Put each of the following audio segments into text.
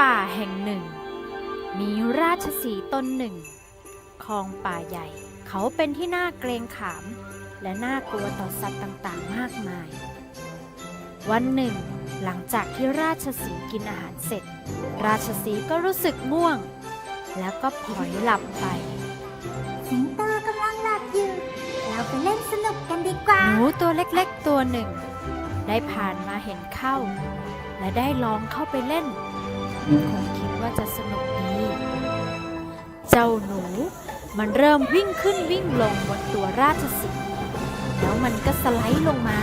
ป่าแห่งหนึ่ง มีราชสีห์ตนหนึ่งคลองป่าใหญ่ เขาเป็นที่น่าเกรงขาม และน่ากลัวต่อสัตว์ต่างๆ มากมาย วันหนึ่ง หลังจากที่ราชสีห์กินอาหารเสร็จ ราชสีห์ก็รู้สึกง่วง แล้วก็พลอยหลับไป สิงโตกำลังหลับอยู่ เราไปเล่นสนุกกันดีกว่า หนูตัวเล็กๆตัวหนึ่ง ได้ผ่านมาเห็นเข้า และได้ลองเข้าไปเล่น คงคิดว่าจะสนุกดี เจ้าหนู มันเริ่มวิ่งขึ้นวิ่งลงบนตัวราชสีห์แล้วมันก็สไลด์ลงมา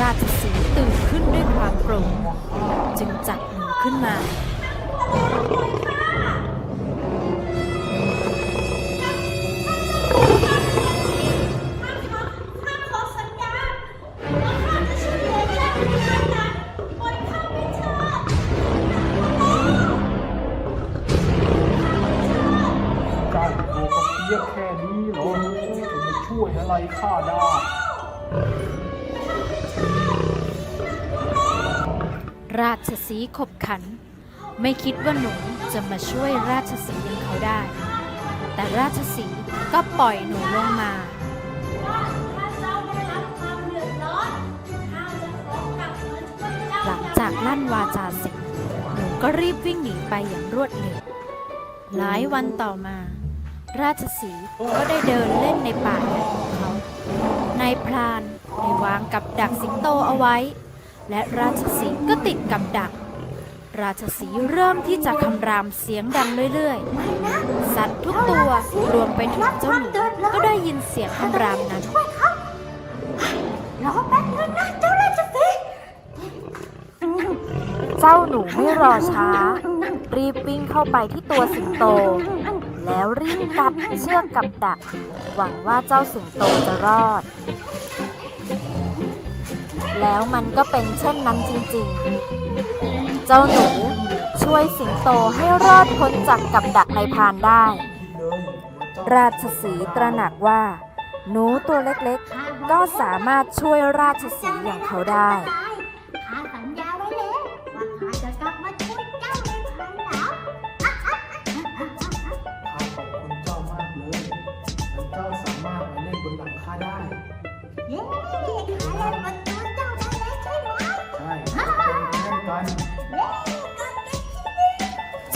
ราชสีห์ตื่นขึ้นด้วยความโกรธจึงจับหนูขึ้นมา สีขบขัน ไม่คิดว่าหนูจะมาช่วยราชสีห์เขาได้ แต่ราชสีห์ก็ปล่อยหนูลงมาหลังจากลั่นวาจาเสร็จหนูก็รีบวิ่งหนีไปอย่างรวดเร็วหลายวันต่อมา ราชสีก็ได้เดินเล่นในป่าใหญ่ของเขา นายพรานได้วางกับดักสิงโตเอาไว้ และราชสีก็ติดกับดัก ราชสีเริ่มที่จะคำรามเสียงดังเรื่อยๆ สัตว์ทุกตัวรวมไปถึงเจ้าหนูก็ได้ยินเสียงคำรามนั้นรอแป๊บนึงนะเจ้าราชสีห์เจ้าหนูไม่รอช้า รีบวิ่งเข้าไปที่ตัวสิงโต แล้วรีบกัดเชือกกับดัก หวังว่าเจ้าสิงโตจะรอด แล้วมันก็เป็นเช่นนั้นจริงๆ เจ้าหนูช่วยสิงโตให้รอดพ้นจากกับดักในพรานได้ ราชสีห์ตระหนักว่า หนูตัวเล็กๆ ก็สามารถช่วยราชสีห์อย่างเขาได้ข้าสัญญาไว้แล้วว่าข้าจะกลับมาช่วยเจ้าในภายหลังข้าขอบคุณเจ้ามากเลยและเจ้าสามารถมาเล่นบนหลังข้าได้เย้ข้าเล่นบน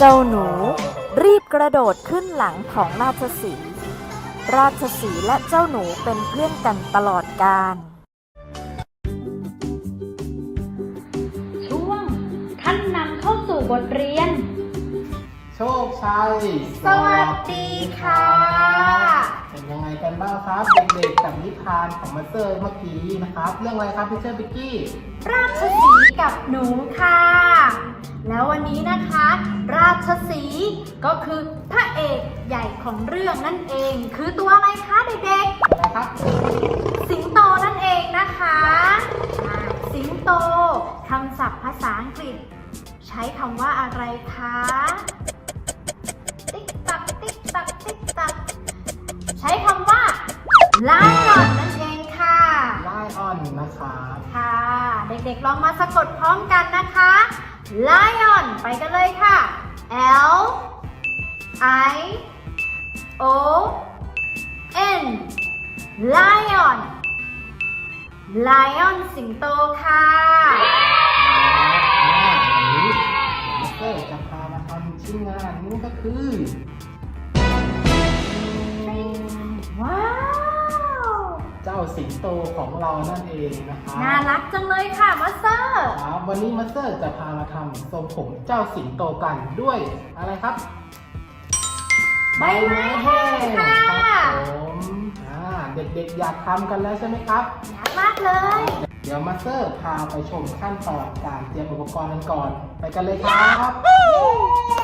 เจ้าหนูรีบกระโดดขึ้นหลังของราชสีห์ราชสีห์และเจ้าหนูเป็นเพื่อนกันตลอดกาล ช่วงท่านนำเข้าสู่บทเรียน โชคชัย สวัสดีค่ะ เป็นยังไงกันบ้างครับเด็กๆกับนิทานของมาสเตอร์เมื่อกี้นะครับ เรื่องอะไรครับพี่เชอร์บิกกี้ราชสีห์กับหนูค่ะ แล้ววันนี้นะคะ ราชสีห์ก็คือพระเอกใหญ่ของเรื่องนั่นเอง คือตัวอะไรคะเด็กอะไรครับๆ สิงโตนั่นเองนะคะอ่าสิงโตคำศัพท์ภาษาอังกฤษ ใช้คำว่าอะไรคะ lion นั่นเองค่ะ ไลออนนะครับค่ะ เด็กๆลองมาสะกดพร้อมกันนะคะ lion ไปกันเลยค่ะ L I O N lion lion สิงโตค่ะ สิงโตของเรานั่นเองนะครับน่ารักจังเลยค่ะมาสเตอร์ครับวันนี้มาสเตอร์จะพามาทำทรงผมเจ้าสิงโตกันด้วยอะไรครับใบไม้แห้งค่ะครับผมอ่าเด็กๆอยากทำกันแล้วใช่ไหมครับน่ารักมากเลย เดี๋ยวมาสเตอร์พาไปชมขั้นตอนการเตรียมอุปกรณ์กันก่อน ไปกันเลยครับ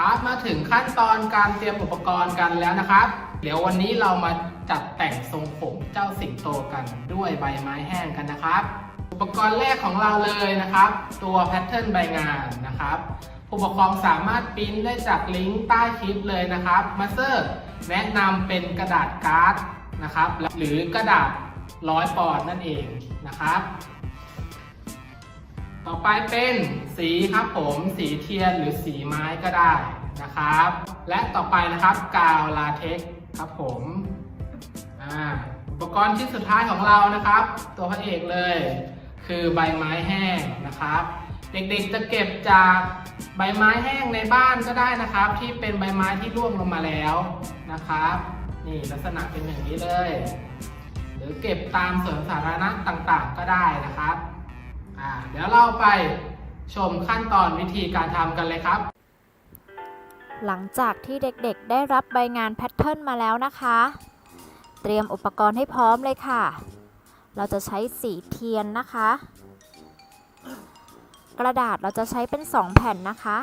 ครับมาถึงขั้นตอนการเตรียมอุปกรณ์กันแล้วนะครับ เดี๋ยววันนี้เรามาจัดแต่งทรงผมเจ้าสิงโตกันด้วยใบไม้แห้งกันนะครับ อุปกรณ์แรกของเราเลยนะครับ ตัวแพทเทิร์นใบงานนะครับผู้ปกครองสามารถปริ้นได้จากลิงก์ใต้คลิปเลยนะครับมาสเตอร์แนะนำเป็นกระดาษการ์ดนะครับหรือกระดาษร้อยปอนด์นั่นเองนะครับ ต่อไปเป็นสีครับผมสีเทียนหรือสีไม้ก็ได้นะครับ และต่อไปนะครับกาวลาเท็กครับผมอุปกรณ์ชิ้นสุดท้ายของเรานะครับ ตัวพระเอกเลย คือใบไม้แห้งนะครับ เด็กๆจะเก็บจากใบไม้แห้งในบ้านก็ได้นะครับ ที่เป็นใบไม้ที่ร่วงลงมาแล้วนะครับ นี่ลักษณะเป็นอย่างนี้เลย หรือเก็บตามสวนสาธารณะต่างๆ ก็ได้นะครับ เดี๋ยวเราไปชมขั้นตอนวิธีการทำกันเลยครับ หลังจากที่เด็กๆ ได้รับใบงานแพทเทิร์นมาแล้วนะคะ เตรียมอุปกรณ์ให้พร้อมเลยค่ะ เราจะใช้สีเทียนนะคะ กระดาษเราจะใช้เป็น 2 แผ่นนะคะ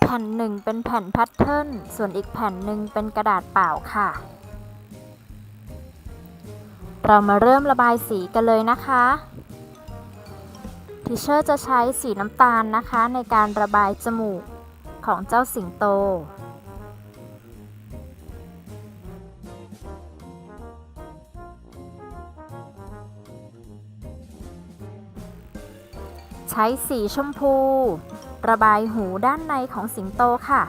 แผ่นหนึ่งเป็นแผ่นแพทเทิร์นส่วนอีกแผ่นหนึ่งเป็นกระดาษเปล่าค่ะ เรามาเริ่มระบายสีกันเลยนะคะ ทิเชอร์จะใช้สีน้ำตาลนะคะในการระบายจมูกของเจ้าสิงโต ใช้สีชมพู ระบายหูด้านในของสิงโตค่ะ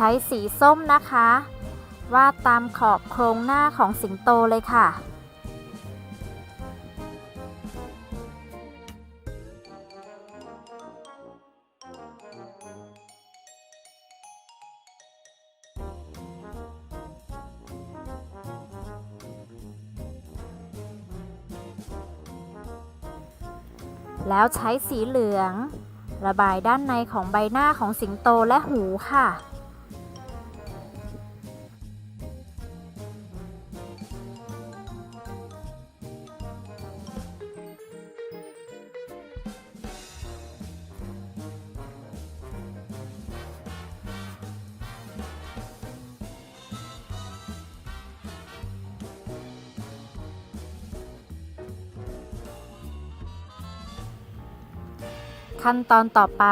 ใช้สีส้มนะคะ วาดตามขอบโครงหน้าของสิงโตเลยค่ะ แล้วใช้สีเหลือง ระบายด้านในของใบหน้าของสิงโตและหูค่ะ ขั้นตอนต่อไป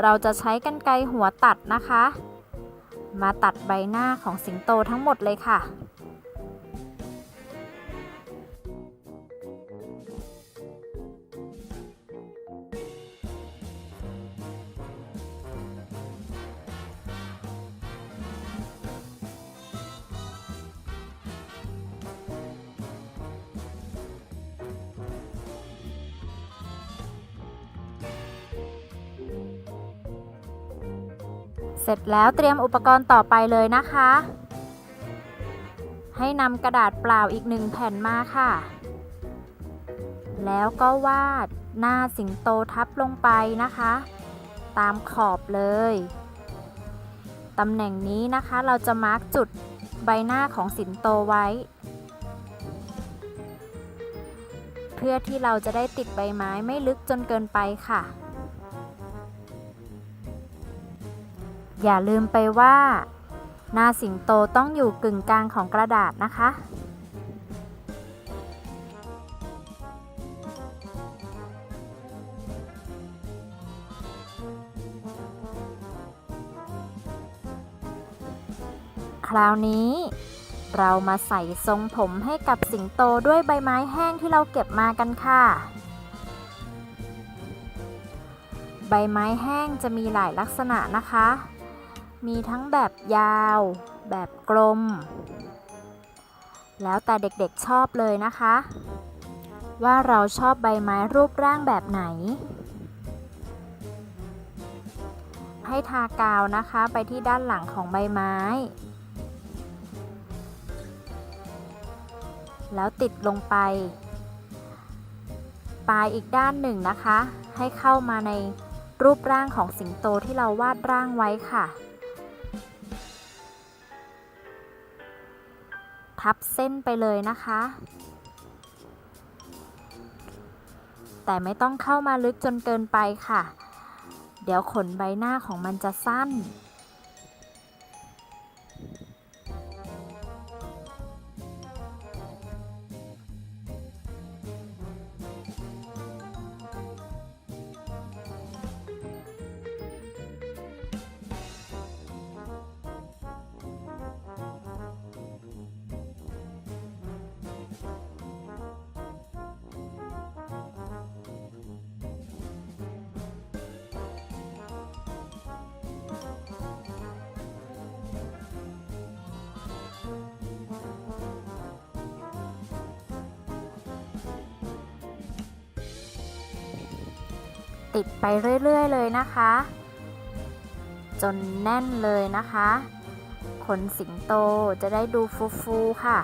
เราจะใช้กันไกหัวตัดนะคะ มาตัดใบหน้าของสิงโตทั้งหมดเลยค่ะ เสร็จแล้วเตรียมอุปกรณ์ต่อไปเลยนะคะ ให้นำกระดาษเปล่าอีกหนึ่งแผ่นมาค่ะ แล้วก็วาดหน้าสิงโตทับลงไปนะคะ ตามขอบเลย ตำแหน่งนี้นะคะเราจะมาร์กจุดใบหน้าของสิงโตไว้ เพื่อที่เราจะได้ติดใบไม้ไม่ลึกจนเกินไปค่ะ อย่าลืมไปว่า หน้าสิงโตต้องอยู่กึ่งกลางของกระดาษนะคะ คราวนี้เรามาใส่ทรงผมให้กับสิงโตด้วยใบไม้แห้งที่เราเก็บมากันค่ะ ใบไม้แห้งจะมีหลายลักษณะนะคะ มีทั้งแบบยาว แบบกลม แล้วแต่เด็กๆชอบเลยนะคะ ว่าเราชอบใบไม้รูปร่างแบบไหน ให้ทากาวนะคะไปที่ด้านหลังของใบไม้ แล้วติดลงไป ปลายอีกด้านหนึ่งนะคะ ให้เข้ามาในรูปร่างของสิงโตที่เราวาดร่างไว้ค่ะ ทับเส้นไปเลยนะคะ แต่ไม่ต้องเข้ามาลึกจนเกินไปค่ะ เดี๋ยวขนใบหน้าของมันจะสั้น ติดไปเรื่อยๆเลยนะคะ จนแน่นเลยนะคะ ขนสิงโตจะได้ดูฟูๆค่ะ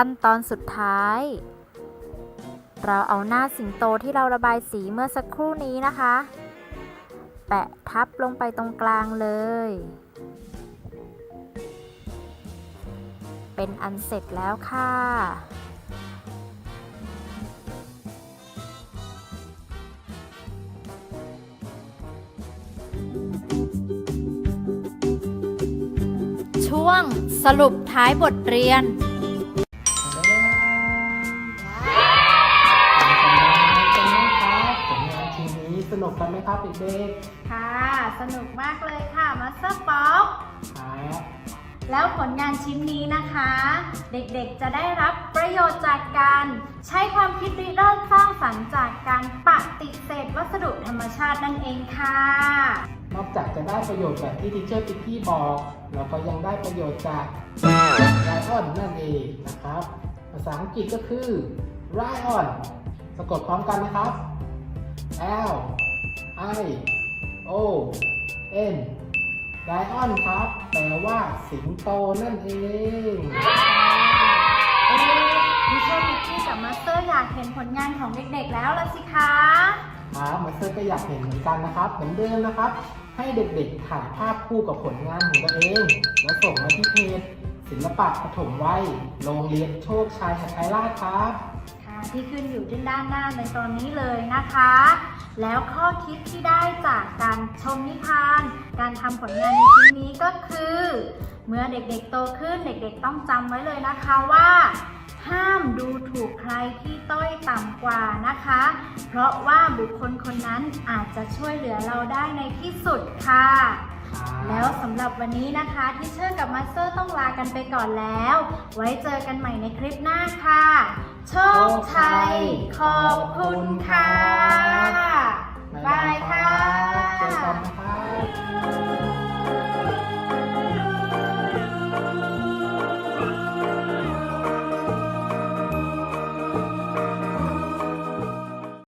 ขั้นตอนสุดท้าย เราเอาหน้าสิงโตที่เราระบายสีเมื่อสักครู่นี้นะคะ แปะทับลงไปตรงกลางเลย เป็นอันเสร็จแล้วค่ะช่วงสรุปท้ายบทเรียนเป็น กกันไหมครับเด็กค่ะ สนุกมากเลยค่ะมาสเตอร์ป๊อปๆครับแล้วผลงานชิ้นนี้นะคะ เด็กๆจะได้รับประโยชน์จากการใช้ความคิดริเริ่มสร้างสรรค์จากการปฏิเสธวัสดุธรรมชาตินั่นเองค่ะ นอกจากจะได้ประโยชน์แบบที่ทิเชอร์ติ๊กกี้บอก เราก็ยังได้ประโยชน์จากไรออนนั่นเองนะครับ ภาษาอังกฤษก็คือ Lion สะกดพร้อมกันนะครับ L I O N Lion ครับ แปลว่าสิงโตนั่นเองเอ๊ะดิฉันมิกกี้กับมาสเตอร์อยากเห็นผลงานของเด็กๆแล้วละสิคะครับมาสเตอร์ก็อยากเห็นเหมือนกันนะครับ เหมือนเดิมนะครับ ให้เด็กๆถ่ายภาพคู่กับผลงานของตัวเองแล้วส่งมาที่เพจศิลปะปฐมวัยโรงเรียนโชคชัยหัทไทยราชครับค่ะ ที่ขึ้นอยู่ที่ด้านหน้าในตอนนี้เลยนะคะ แล้วข้อคิดที่ได้จากการชมนิทาน การทำผลงานในชิ้นนี้ก็คือ เมื่อเด็กๆโตขึ้นเด็กๆต้องจำไว้เลยนะคะว่า ห้ามดูถูกใครที่ต้อยต่ำกว่านะคะ เพราะว่าบุคคลคนนั้นอาจจะช่วยเหลือเราได้ในที่สุดค่ะ แล้วสำหรับวันนี้นะคะที่เชอร์กับมาสเตอร์ต้องลากันไปก่อนแล้ว ไว้เจอกันใหม่ในคลิปหน้าค่ะ โชคชัย ขอบคุณค่ะบายค่ะ